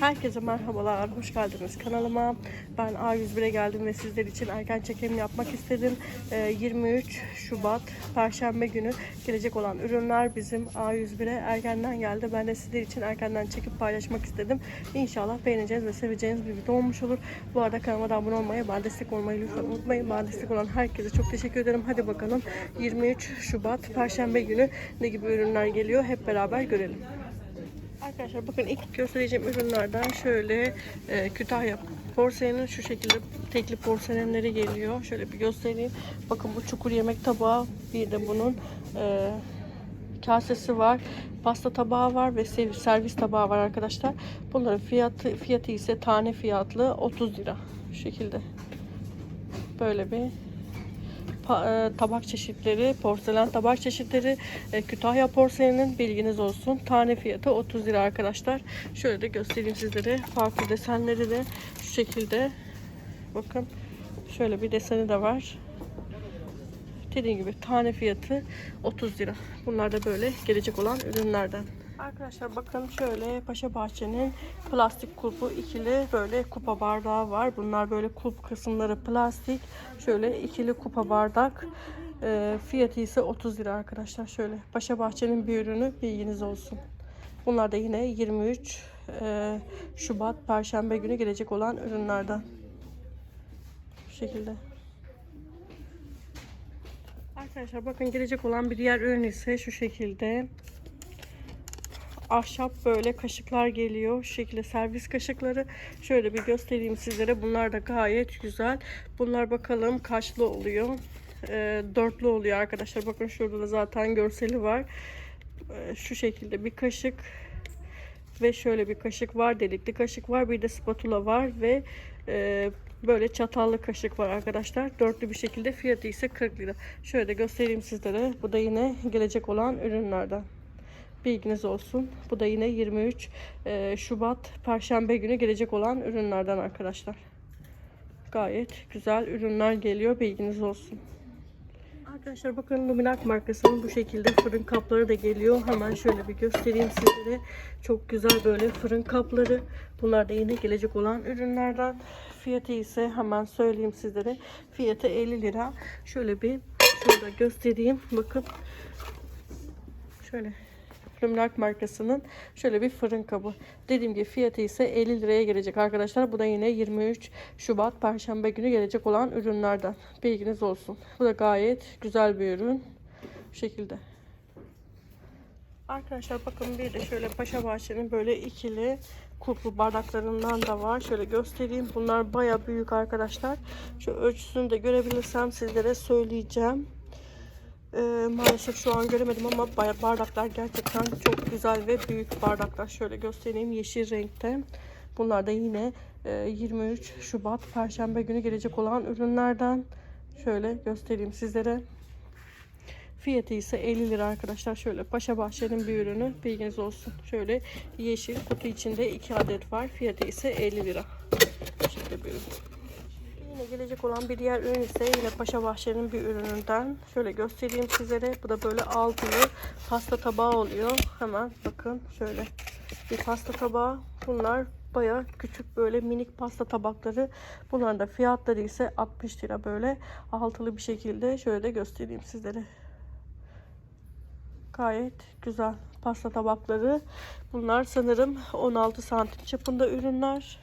Herkese merhabalar, hoş geldiniz kanalıma. Ben A101'e geldim ve sizler için erken çekim yapmak istedim. Ee, 23 Şubat Perşembe günü gelecek olan ürünler bizim A101'e erkenden geldi. Ben de sizler için erkenden çekip paylaşmak istedim. İnşallah beğeneceğiniz ve seveceğiniz bir video olmuş olur. Bu arada kanalıma da abone olmayı, bana destek olmayı lütfen unutmayın. Bana destek olan herkese çok teşekkür ederim. Hadi bakalım 23 Şubat Perşembe günü ne gibi ürünler geliyor hep beraber görelim. Arkadaşlar bakın ilk göstereceğim ürünlerden şöyle e, Kütahya porselenin şu şekilde tekli porselenleri geliyor. Şöyle bir göstereyim. Bakın bu çukur yemek tabağı bir de bunun e, kasesi var. Pasta tabağı var ve servis tabağı var arkadaşlar. Bunların fiyatı fiyatı ise tane fiyatlı 30 lira. Şu şekilde. Böyle bir tabak çeşitleri, porselen tabak çeşitleri, e, Kütahya porselinin bilginiz olsun. Tane fiyatı 30 lira arkadaşlar. Şöyle de göstereyim sizlere. Farklı desenleri de şu şekilde. Bakın şöyle bir deseni de var. Dediğim gibi tane fiyatı 30 lira. Bunlar da böyle gelecek olan ürünlerden. Arkadaşlar bakın şöyle Paşa Bahçe'nin plastik kulpu ikili böyle kupa bardağı var. Bunlar böyle kulp kısımları plastik. Şöyle ikili kupa bardak. Ee, fiyatı ise 30 lira arkadaşlar. Şöyle Paşa Bahçe'nin bir ürünü bilginiz olsun. Bunlar da yine 23 e, Şubat Perşembe günü gelecek olan ürünlerden. Bu şekilde. Arkadaşlar bakın gelecek olan bir diğer ürün ise şu şekilde ahşap böyle kaşıklar geliyor. Şu şekilde servis kaşıkları. Şöyle bir göstereyim sizlere. Bunlar da gayet güzel. Bunlar bakalım kaçlı oluyor. Ee, dörtlü oluyor arkadaşlar. Bakın şurada da zaten görseli var. Ee, şu şekilde bir kaşık ve şöyle bir kaşık var. Delikli kaşık var. Bir de spatula var ve e, böyle çatallı kaşık var arkadaşlar. Dörtlü bir şekilde fiyatı ise 40 lira. Şöyle göstereyim sizlere. Bu da yine gelecek olan ürünlerden. Bilginiz olsun. Bu da yine 23 e, Şubat Perşembe günü gelecek olan ürünlerden arkadaşlar. Gayet güzel ürünler geliyor. Bilginiz olsun. Arkadaşlar bakın Luminak markasının bu şekilde fırın kapları da geliyor. Hemen şöyle bir göstereyim sizlere. Çok güzel böyle fırın kapları. Bunlar da yine gelecek olan ürünlerden. Fiyatı ise hemen söyleyeyim sizlere. Fiyatı 50 lira. Şöyle bir şurada göstereyim. Bakın. Şöyle Luminak markasının şöyle bir fırın kabı. Dediğim gibi fiyatı ise 50 liraya gelecek arkadaşlar. Bu da yine 23 Şubat Perşembe günü gelecek olan ürünlerden. Bilginiz olsun. Bu da gayet güzel bir ürün. Bu şekilde. Arkadaşlar bakın bir de şöyle Paşa Bahçe'nin böyle ikili kulplu bardaklarından da var. Şöyle göstereyim. Bunlar baya büyük arkadaşlar. Şu ölçüsünü de görebilirsem sizlere söyleyeceğim. Ee, maalesef şu an göremedim ama bardaklar gerçekten çok güzel ve büyük bardaklar. Şöyle göstereyim yeşil renkte. Bunlar da yine e, 23 Şubat Perşembe günü gelecek olan ürünlerden. Şöyle göstereyim sizlere. Fiyatı ise 50 lira arkadaşlar. Şöyle Paşa Bahçe'nin bir ürünü bilginiz olsun. Şöyle yeşil kutu içinde 2 adet var. Fiyatı ise 50 lira. Şekilde bir gelecek olan bir diğer ürün ise yine Paşa Bahçe'nin bir ürününden. Şöyle göstereyim sizlere. Bu da böyle altılı pasta tabağı oluyor. Hemen bakın şöyle bir pasta tabağı. Bunlar baya küçük böyle minik pasta tabakları. Bunların da fiyatları ise 60 lira böyle altılı bir şekilde. Şöyle de göstereyim sizlere. Gayet güzel pasta tabakları. Bunlar sanırım 16 santim çapında ürünler.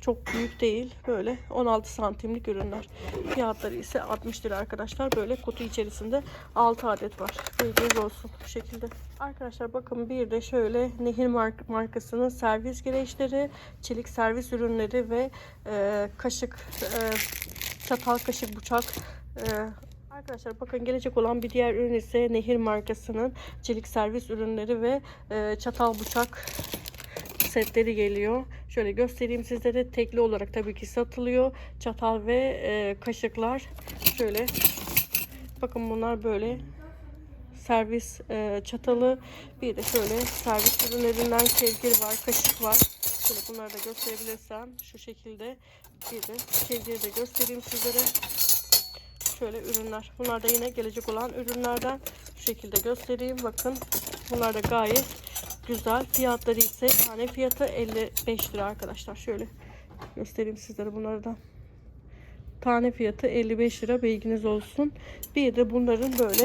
Çok büyük değil. Böyle 16 santimlik ürünler. Fiyatları ise 60 lira arkadaşlar. Böyle kutu içerisinde 6 adet var. Bilginiz olsun bu şekilde. Arkadaşlar bakın bir de şöyle Nehir mark markasının servis gereçleri, çelik servis ürünleri ve e, kaşık, e, çatal kaşık bıçak e, Arkadaşlar bakın gelecek olan bir diğer ürün ise Nehir markasının çelik servis ürünleri ve e, çatal bıçak setleri geliyor. Şöyle göstereyim sizlere. Tekli olarak tabii ki satılıyor. Çatal ve e, kaşıklar. Şöyle bakın bunlar böyle servis e, çatalı. Bir de şöyle servis ürünlerinden kevgir var, kaşık var. Şöyle bunları da gösterebilirsem şu şekilde bir de kevgiri de göstereyim sizlere. Şöyle ürünler. Bunlar da yine gelecek olan ürünlerden şu şekilde göstereyim. Bakın bunlar da gayet güzel. Fiyatları ise tane fiyatı 55 lira arkadaşlar. Şöyle göstereyim sizlere bunları da. Tane fiyatı 55 lira bilginiz olsun. Bir de bunların böyle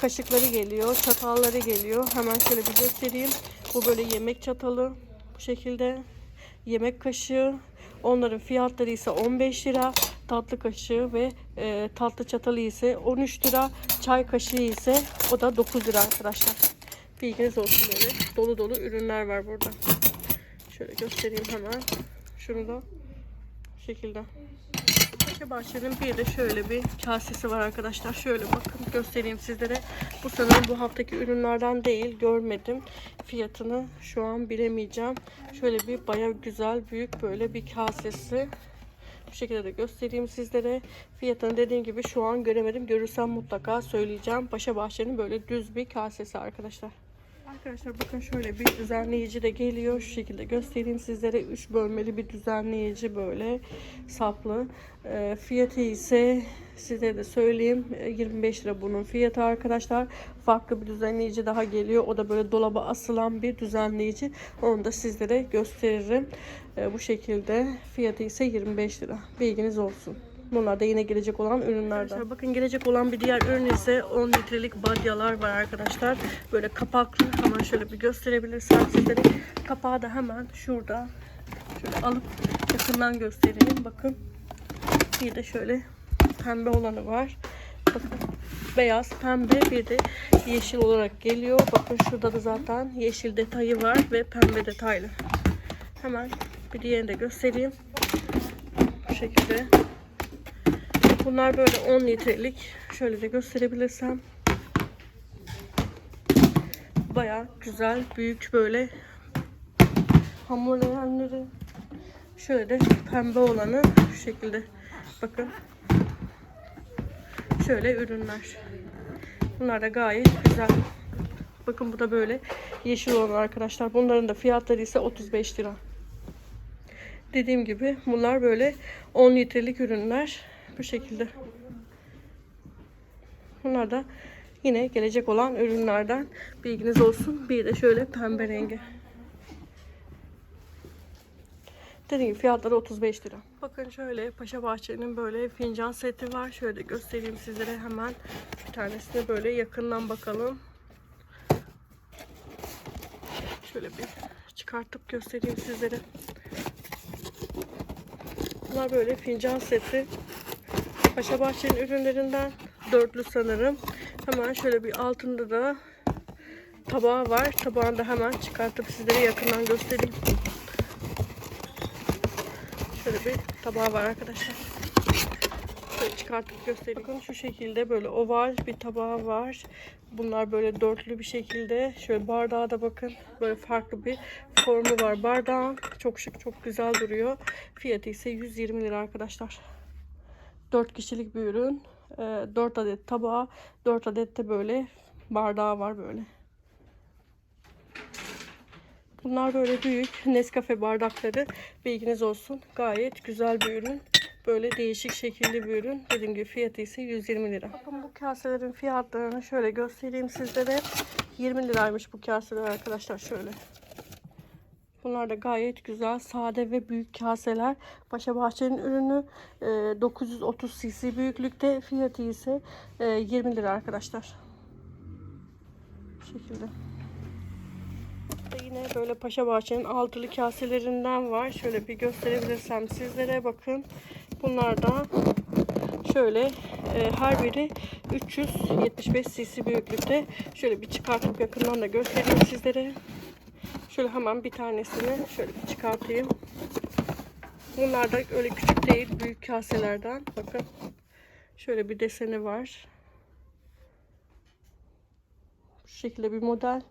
kaşıkları geliyor, çatalları geliyor. Hemen şöyle bir göstereyim. Bu böyle yemek çatalı bu şekilde. Yemek kaşığı. Onların fiyatları ise 15 lira. Tatlı kaşığı ve e, tatlı çatalı ise 13 lira. Çay kaşığı ise o da 9 lira arkadaşlar. Bilginiz olsun böyle. Dolu dolu ürünler var burada. Şöyle göstereyim hemen. Şunu da bu şekilde. Bahçe'nin bir de şöyle bir kasesi var arkadaşlar. Şöyle bakın göstereyim sizlere. Bu sanırım bu haftaki ürünlerden değil. Görmedim. Fiyatını şu an bilemeyeceğim. Şöyle bir baya güzel büyük böyle bir kasesi. Bu şekilde de göstereyim sizlere. Fiyatını dediğim gibi şu an göremedim. Görürsem mutlaka söyleyeceğim. Paşa Bahçe'nin böyle düz bir kasesi arkadaşlar. Arkadaşlar bakın şöyle bir düzenleyici de geliyor. Şu şekilde göstereyim sizlere. 3 bölmeli bir düzenleyici böyle saplı. Ee, fiyatı ise size de söyleyeyim. e, 25 lira bunun fiyatı arkadaşlar. Farklı bir düzenleyici daha geliyor. O da böyle dolaba asılan bir düzenleyici. Onu da sizlere gösteririm. Ee, bu şekilde fiyatı ise 25 lira. Bilginiz olsun. Bunlar da yine gelecek olan ürünlerden. Arkadaşlar bakın gelecek olan bir diğer ürün ise 10 litrelik badyalar var arkadaşlar. Böyle kapaklı. Hemen şöyle bir gösterebilirsem sizlere. Kapağı da hemen şurada. Şöyle alıp yakından göstereyim. Bakın. Bir de şöyle pembe olanı var. Bakın beyaz, pembe bir de yeşil olarak geliyor. Bakın şurada da zaten yeşil detayı var ve pembe detaylı. Hemen bir diğerini de göstereyim. Bu şekilde. Bunlar böyle 10 litrelik. Şöyle de gösterebilirsem. Baya güzel, büyük böyle hamurlayanları. Şöyle de pembe olanı şu şekilde. Bakın. Şöyle ürünler. Bunlar da gayet güzel. Bakın bu da böyle yeşil olan arkadaşlar. Bunların da fiyatları ise 35 lira. Dediğim gibi bunlar böyle 10 litrelik ürünler. Bu şekilde. Bunlar da yine gelecek olan ürünlerden bilginiz olsun. Bir de şöyle pembe rengi. Dediğim gibi fiyatları 35 lira. Bakın şöyle Paşa Bahçe'nin böyle fincan seti var. Şöyle göstereyim sizlere hemen. Bir tanesine böyle yakından bakalım. Şöyle bir çıkartıp göstereyim sizlere. Bunlar böyle fincan seti. Paşa Bahçe'nin ürünlerinden dörtlü sanırım. Hemen şöyle bir altında da tabağı var. Tabağını da hemen çıkartıp sizlere yakından göstereyim. Şöyle bir tabağı var arkadaşlar. Şöyle çıkartıp göstereyim. Bakın şu şekilde böyle oval bir tabağı var. Bunlar böyle dörtlü bir şekilde. Şöyle bardağı da bakın. Böyle farklı bir formu var bardağın. Çok şık, çok güzel duruyor. Fiyatı ise 120 lira arkadaşlar. 4 kişilik bir ürün. 4 adet tabağı, 4 adet de böyle bardağı var böyle. Bunlar böyle büyük Nescafe bardakları. Bilginiz olsun. Gayet güzel bir ürün. Böyle değişik şekilli bir ürün. Dediğim gibi fiyatı ise 120 lira. Bakın bu kaselerin fiyatlarını şöyle göstereyim sizlere. 20 liraymış bu kaseler arkadaşlar şöyle. Bunlar da gayet güzel, sade ve büyük kaseler. Paşa Bahçe'nin ürünü e, 930 cc büyüklükte. Fiyatı ise e, 20 lira arkadaşlar. Bu şekilde. Ve Yine böyle Paşa Bahçe'nin altılı kaselerinden var. Şöyle bir gösterebilirsem sizlere bakın. Bunlar da şöyle e, her biri 375 cc büyüklükte. Şöyle bir çıkartıp yakından da göstereyim sizlere. Şöyle hemen bir tanesini şöyle çıkartayım. Bunlar da öyle küçük değil, büyük kaselerden. Bakın. Şöyle bir deseni var. Şu şekilde bir model.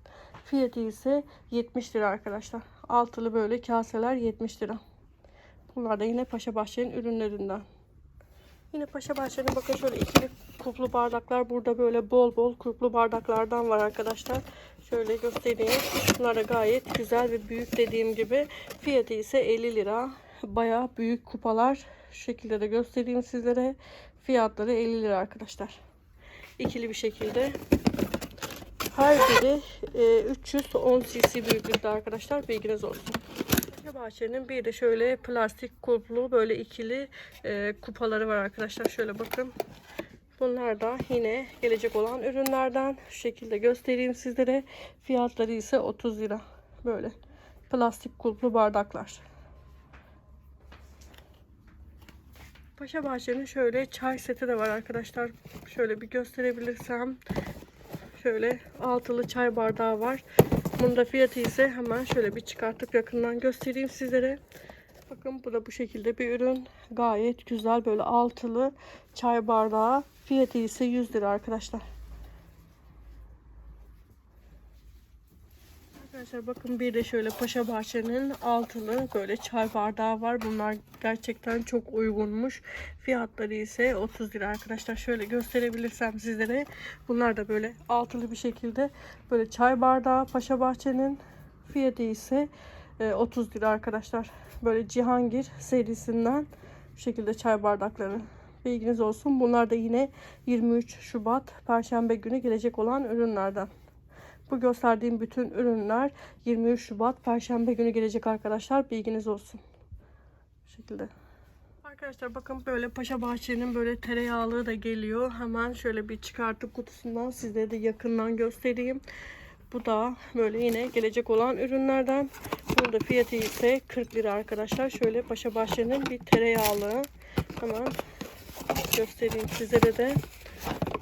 Fiyatı ise 70 lira arkadaşlar. Altılı böyle kaseler 70 lira. Bunlar da yine Paşa Bahçe'nin ürünlerinden. Yine Paşa Bahçe'nin bakın şöyle ikili kuplu bardaklar. Burada böyle bol bol kuplu bardaklardan var arkadaşlar. Şöyle göstereyim. Bunlar gayet güzel ve büyük dediğim gibi. Fiyatı ise 50 lira. Bayağı büyük kupalar. Şu şekilde de göstereyim sizlere. Fiyatları 50 lira arkadaşlar. İkili bir şekilde. Her biri e, 310 cc büyüklükte arkadaşlar. Bilginiz olsun. Bahçe'nin bir de şöyle plastik kulplu böyle ikili e, kupaları var arkadaşlar. Şöyle bakın. Bunlar da yine gelecek olan ürünlerden. Şu şekilde göstereyim sizlere. Fiyatları ise 30 lira. Böyle plastik kulplu bardaklar. Paşa Bahçe'nin şöyle çay seti de var arkadaşlar. Şöyle bir gösterebilirsem. Şöyle altılı çay bardağı var. Bunun da fiyatı ise hemen şöyle bir çıkartıp yakından göstereyim sizlere. Bakın bu da bu şekilde bir ürün. Gayet güzel böyle altılı çay bardağı. Fiyatı ise 100 lira arkadaşlar. Arkadaşlar bakın bir de şöyle Paşa Bahçe'nin altılı böyle çay bardağı var. Bunlar gerçekten çok uygunmuş. Fiyatları ise 30 lira arkadaşlar. Şöyle gösterebilirsem sizlere. Bunlar da böyle altılı bir şekilde böyle çay bardağı Paşa Bahçe'nin fiyatı ise e, 30 lira arkadaşlar. Böyle Cihangir serisinden bu şekilde çay bardakları. Bilginiz olsun. Bunlar da yine 23 Şubat Perşembe günü gelecek olan ürünlerden. Bu gösterdiğim bütün ürünler 23 Şubat Perşembe günü gelecek arkadaşlar. Bilginiz olsun. Bu şekilde. Arkadaşlar bakın böyle Paşa Bahçe'nin böyle tereyağlı da geliyor. Hemen şöyle bir çıkartıp kutusundan sizlere de yakından göstereyim. Bu da böyle yine gelecek olan ürünlerden. Bunun da fiyatı ise 40 lira arkadaşlar. Şöyle Paşa Bahçe'nin bir tereyağlı. Hemen göstereyim sizlere de.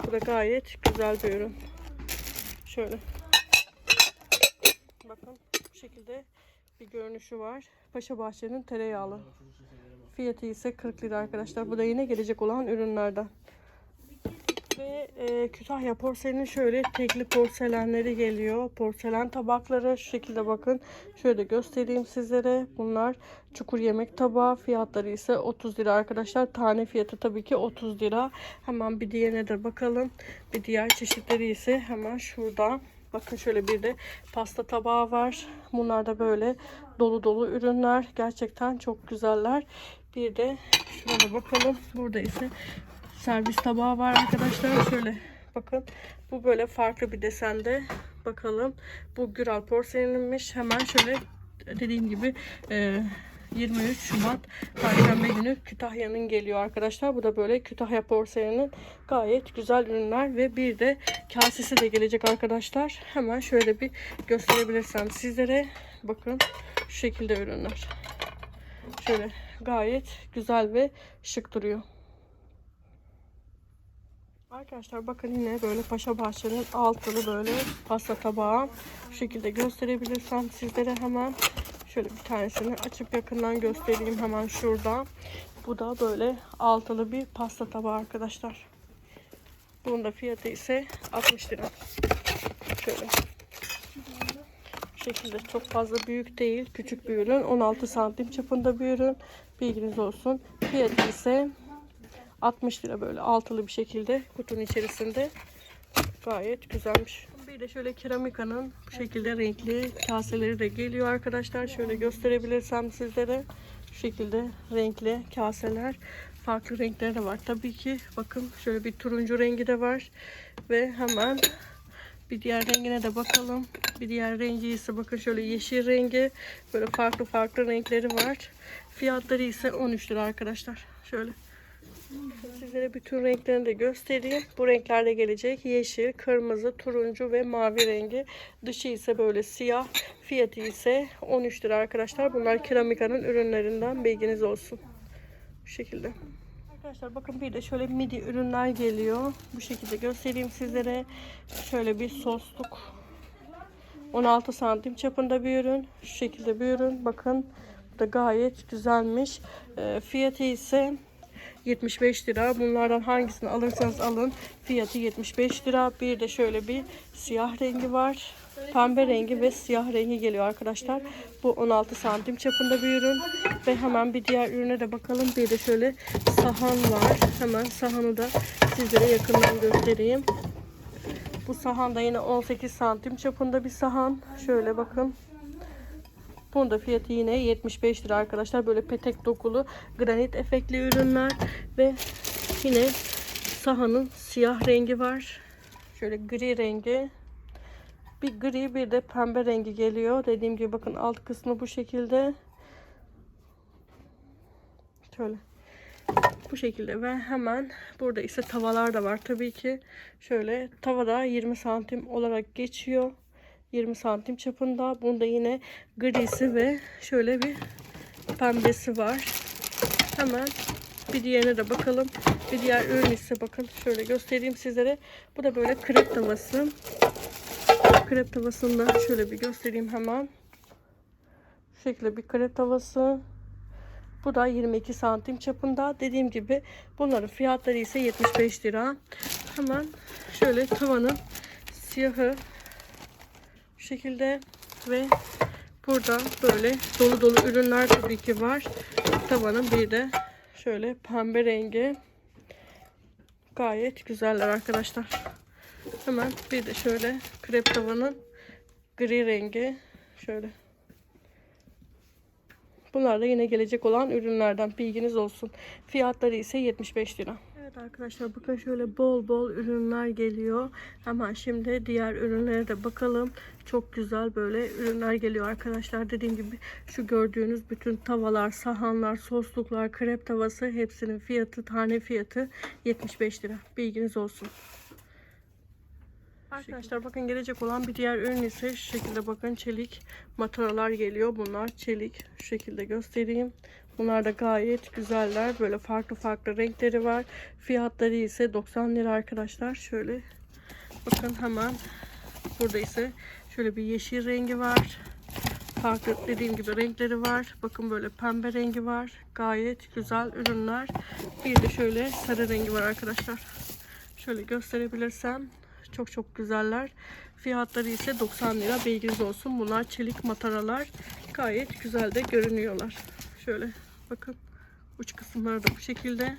Bu da gayet güzel bir ürün. Şöyle. Bakın bu şekilde bir görünüşü var. Paşa Bahçe'nin tereyağlı. Fiyatı ise 40 lira arkadaşlar. Bu da yine gelecek olan ürünlerden. E, Kütahya porselenin şöyle tekli porselenleri geliyor. Porselen tabakları şu şekilde bakın. Şöyle göstereyim sizlere. Bunlar çukur yemek tabağı. Fiyatları ise 30 lira arkadaşlar. Tane fiyatı tabii ki 30 lira. Hemen bir diğerine de bakalım. Bir diğer çeşitleri ise hemen şurada. Bakın şöyle bir de pasta tabağı var. Bunlar da böyle dolu dolu ürünler. Gerçekten çok güzeller. Bir de şuna da bakalım. Burada ise servis tabağı var arkadaşlar. Şöyle bakın. Bu böyle farklı bir desende. Bakalım. Bu Güral porselenmiş. Hemen şöyle dediğim gibi e, 23 Şubat Perşembe günü Kütahya'nın geliyor arkadaşlar. Bu da böyle Kütahya porselenin gayet güzel ürünler ve bir de kasesi de gelecek arkadaşlar. Hemen şöyle bir gösterebilirsem sizlere. Bakın şu şekilde ürünler. Şöyle gayet güzel ve şık duruyor. Arkadaşlar bakın yine böyle Paşa Bahçe'nin altılı böyle pasta tabağı. Bu şekilde gösterebilirsem sizlere hemen şöyle bir tanesini açıp yakından göstereyim hemen şurada. Bu da böyle altılı bir pasta tabağı arkadaşlar. Bunun da fiyatı ise 60 lira. Şöyle. Şekilde çok fazla büyük değil. Küçük bir ürün. 16 santim çapında bir ürün. Bilginiz olsun. Fiyatı ise 60 lira böyle altılı bir şekilde kutunun içerisinde. Gayet güzelmiş. Bir de şöyle keramikanın bu şekilde renkli kaseleri de geliyor arkadaşlar. Şöyle gösterebilirsem sizlere. Şu şekilde renkli kaseler. Farklı renkleri de var. Tabii ki bakın şöyle bir turuncu rengi de var. Ve hemen bir diğer rengine de bakalım. Bir diğer rengi ise bakın şöyle yeşil rengi. Böyle farklı farklı renkleri var. Fiyatları ise 13 lira arkadaşlar. Şöyle. Sizlere bütün renklerini de göstereyim. Bu renklerde gelecek. Yeşil, kırmızı, turuncu ve mavi rengi. Dışı ise böyle siyah. Fiyatı ise 13 lira arkadaşlar. Bunlar keramikanın ürünlerinden bilginiz olsun. Bu şekilde. Arkadaşlar bakın bir de şöyle midi ürünler geliyor. Bu şekilde göstereyim sizlere. Şöyle bir sosluk. 16 santim çapında bir ürün. Şu şekilde bir ürün. Bakın bu da gayet güzelmiş. Ee, fiyatı ise 75 lira. Bunlardan hangisini alırsanız alın. Fiyatı 75 lira. Bir de şöyle bir siyah rengi var. Pembe rengi ve siyah rengi geliyor arkadaşlar. Bu 16 santim çapında bir ürün. Ve hemen bir diğer ürüne de bakalım. Bir de şöyle sahan var. Hemen sahanı da sizlere yakından göstereyim. Bu sahan da yine 18 santim çapında bir sahan. Şöyle bakın. Bunun da fiyatı yine 75 lira arkadaşlar. Böyle petek dokulu granit efektli ürünler ve yine sahanın siyah rengi var. Şöyle gri rengi. Bir gri bir de pembe rengi geliyor. Dediğim gibi bakın alt kısmı bu şekilde. Şöyle. Bu şekilde ve hemen burada ise tavalar da var tabii ki. Şöyle tavada 20 santim olarak geçiyor. 20 santim çapında. Bunda yine grisi ve şöyle bir pembesi var. Hemen bir diğerine de bakalım. Bir diğer ürün ise bakın şöyle göstereyim sizlere. Bu da böyle krep tavası. Krep tavasını da şöyle bir göstereyim hemen. Şu şekilde bir krep tavası. Bu da 22 santim çapında. Dediğim gibi bunların fiyatları ise 75 lira. Hemen şöyle tavanın siyahı şekilde ve burada böyle dolu dolu ürünler tabii ki var. Tavanın bir de şöyle pembe rengi. Gayet güzeller arkadaşlar. Hemen bir de şöyle krep tavanın gri rengi. Şöyle Bunlar da yine gelecek olan ürünlerden bilginiz olsun. Fiyatları ise 75 lira. Evet arkadaşlar bakın şöyle bol bol ürünler geliyor. Hemen şimdi diğer ürünlere de bakalım. Çok güzel böyle ürünler geliyor arkadaşlar. Dediğim gibi şu gördüğünüz bütün tavalar, sahanlar, sosluklar, krep tavası hepsinin fiyatı, tane fiyatı 75 lira. Bilginiz olsun. Arkadaşlar bakın gelecek olan bir diğer ürün ise şu şekilde bakın çelik mataralar geliyor. Bunlar çelik. Şu şekilde göstereyim. Bunlar da gayet güzeller. Böyle farklı farklı renkleri var. Fiyatları ise 90 lira arkadaşlar. Şöyle bakın hemen burada ise şöyle bir yeşil rengi var. Farklı dediğim gibi renkleri var. Bakın böyle pembe rengi var. Gayet güzel ürünler. Bir de şöyle sarı rengi var arkadaşlar. Şöyle gösterebilirsem çok çok güzeller. Fiyatları ise 90 lira. Bilginiz olsun. Bunlar çelik mataralar. Gayet güzel de görünüyorlar. Şöyle bakın. Uç kısımları da bu şekilde.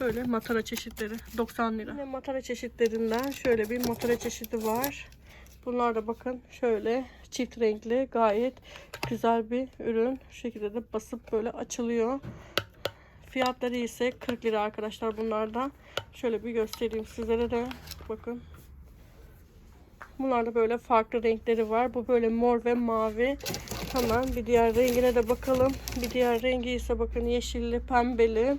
Böyle matara çeşitleri. 90 lira. Yine matara çeşitlerinden şöyle bir matara çeşidi var. Bunlar da bakın şöyle çift renkli gayet güzel bir ürün. Şu şekilde de basıp böyle açılıyor. Fiyatları ise 40 lira arkadaşlar bunlardan. Şöyle bir göstereyim sizlere de. Bakın. Bunlarda böyle farklı renkleri var. Bu böyle mor ve mavi. Hemen bir diğer rengine de bakalım. Bir diğer rengi ise bakın yeşilli, pembeli.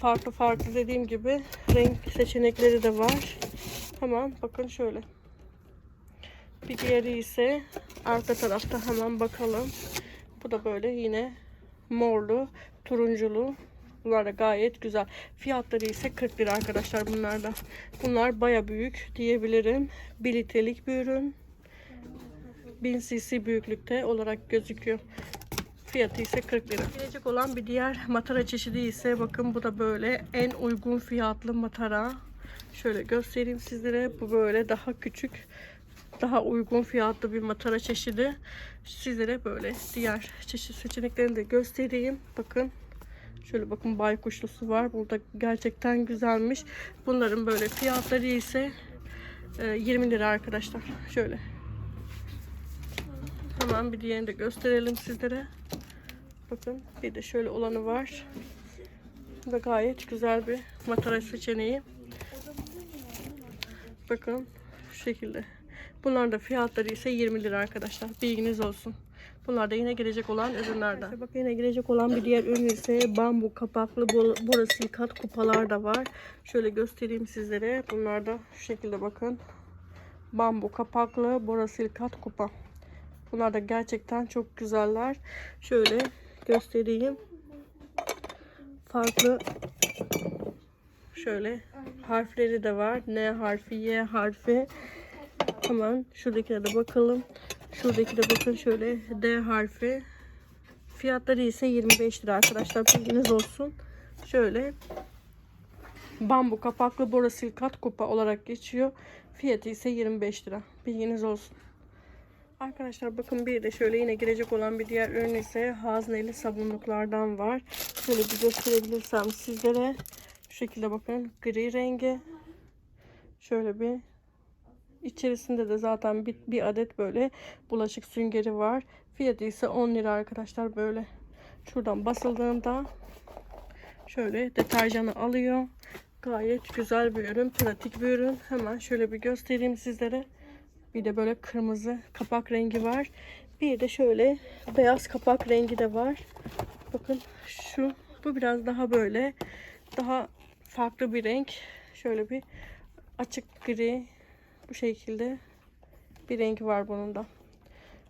Farklı farklı dediğim gibi renk seçenekleri de var. Hemen bakın şöyle. Bir diğeri ise arka tarafta hemen bakalım. Bu da böyle yine morlu, turunculu. Bunlar da gayet güzel. Fiyatları ise 40 lira arkadaşlar bunlarda. Bunlar baya büyük diyebilirim. 1 litrelik bir ürün. 1000 cc büyüklükte olarak gözüküyor. Fiyatı ise 40 lira. Gelecek olan bir diğer matara çeşidi ise bakın bu da böyle en uygun fiyatlı matara. Şöyle göstereyim sizlere. Bu böyle daha küçük daha uygun fiyatlı bir matara çeşidi. Sizlere böyle diğer çeşit seçeneklerini de göstereyim. Bakın Şöyle bakın baykuşlusu var. Burada gerçekten güzelmiş. Bunların böyle fiyatları ise 20 e, lira arkadaşlar. Şöyle. Hemen bir diğerini de gösterelim sizlere. Bakın bir de şöyle olanı var. Bu da gayet güzel bir matara seçeneği. Bakın şu şekilde. Bunların da fiyatları ise 20 lira arkadaşlar. Bilginiz olsun. Bunlar da yine gelecek olan ürünlerden. Bak yine gelecek olan bir diğer ürün ise bambu kapaklı borosilikat kupalar da var. Şöyle göstereyim sizlere. Bunlar da şu şekilde bakın. Bambu kapaklı borosilikat kupa. Bunlar da gerçekten çok güzeller. Şöyle göstereyim. Farklı şöyle harfleri de var. N harfi, Y harfi. Hemen şuradakine de bakalım. Şuradaki de bakın şöyle D harfi. Fiyatları ise 25 lira arkadaşlar. Bilginiz olsun. Şöyle bambu kapaklı borosilikat kupa olarak geçiyor. Fiyatı ise 25 lira. Bilginiz olsun. Arkadaşlar bakın bir de şöyle yine girecek olan bir diğer ürün ise hazneli sabunluklardan var. Şöyle bir gösterebilirsem sizlere. Şu şekilde bakın gri rengi. Şöyle bir İçerisinde de zaten bir, bir adet böyle bulaşık süngeri var. Fiyatı ise 10 lira arkadaşlar böyle. Şuradan basıldığında şöyle deterjanı alıyor. Gayet güzel bir ürün. Pratik bir ürün. Hemen şöyle bir göstereyim sizlere. Bir de böyle kırmızı kapak rengi var. Bir de şöyle beyaz kapak rengi de var. Bakın şu bu biraz daha böyle daha farklı bir renk. Şöyle bir açık gri bu şekilde bir rengi var bunun da.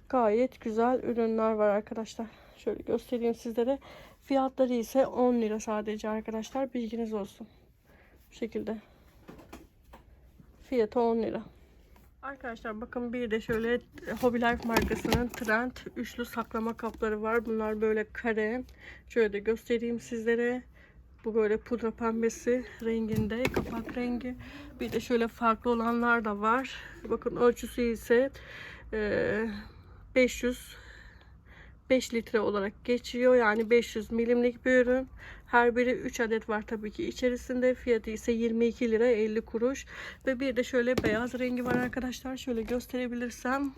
Gayet güzel ürünler var arkadaşlar. Şöyle göstereyim sizlere. Fiyatları ise 10 lira sadece arkadaşlar. Bilginiz olsun. Bu şekilde. Fiyatı 10 lira. Arkadaşlar bakın bir de şöyle Hobby Life markasının Trend üçlü saklama kapları var. Bunlar böyle kare. Şöyle de göstereyim sizlere. Bu böyle pudra pembesi renginde kapak rengi. Bir de şöyle farklı olanlar da var. Bakın ölçüsü ise e, 500 5 litre olarak geçiyor. Yani 500 milimlik bir ürün. Her biri 3 adet var tabii ki içerisinde. Fiyatı ise 22 lira 50 kuruş. Ve bir de şöyle beyaz rengi var arkadaşlar. Şöyle gösterebilirsem.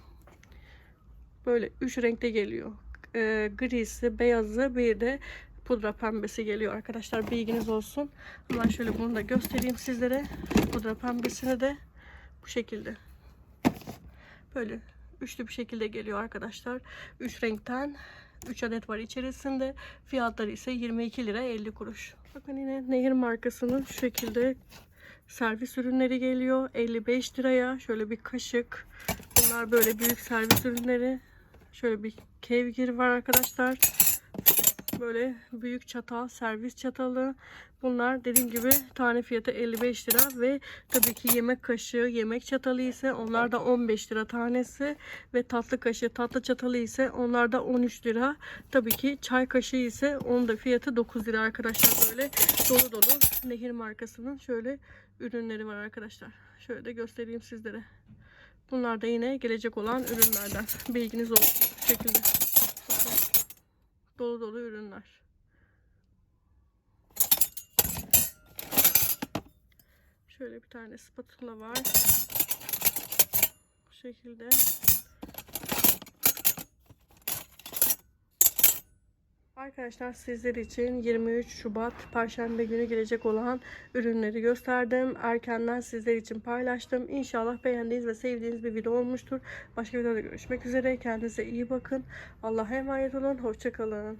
Böyle 3 renkte geliyor. Ee, grisi, beyazı bir de pudra pembesi geliyor arkadaşlar. Bilginiz olsun. Hemen şöyle bunu da göstereyim sizlere. Pudra pembesini de bu şekilde. Böyle üçlü bir şekilde geliyor arkadaşlar. 3 renkten 3 adet var içerisinde. Fiyatları ise 22 lira 50 kuruş. Bakın yine Nehir markasının şu şekilde servis ürünleri geliyor. 55 liraya. Şöyle bir kaşık. Bunlar böyle büyük servis ürünleri. Şöyle bir kevgir var arkadaşlar. Böyle büyük çatal, servis çatalı. Bunlar dediğim gibi tane fiyatı 55 lira ve tabii ki yemek kaşığı, yemek çatalı ise onlar da 15 lira tanesi ve tatlı kaşığı, tatlı çatalı ise onlar da 13 lira. Tabii ki çay kaşığı ise onun da fiyatı 9 lira arkadaşlar. Böyle dolu dolu Nehir markasının şöyle ürünleri var arkadaşlar. Şöyle de göstereyim sizlere. Bunlar da yine gelecek olan ürünlerden. Bilginiz olsun şekilde. Dolu dolu ürünler. Şöyle bir tane spatula var. Bu şekilde. Arkadaşlar sizler için 23 Şubat Perşembe günü gelecek olan ürünleri gösterdim. Erkenden sizler için paylaştım. İnşallah beğendiğiniz ve sevdiğiniz bir video olmuştur. Başka videoda görüşmek üzere. Kendinize iyi bakın. Allah'a emanet olun. Hoşçakalın.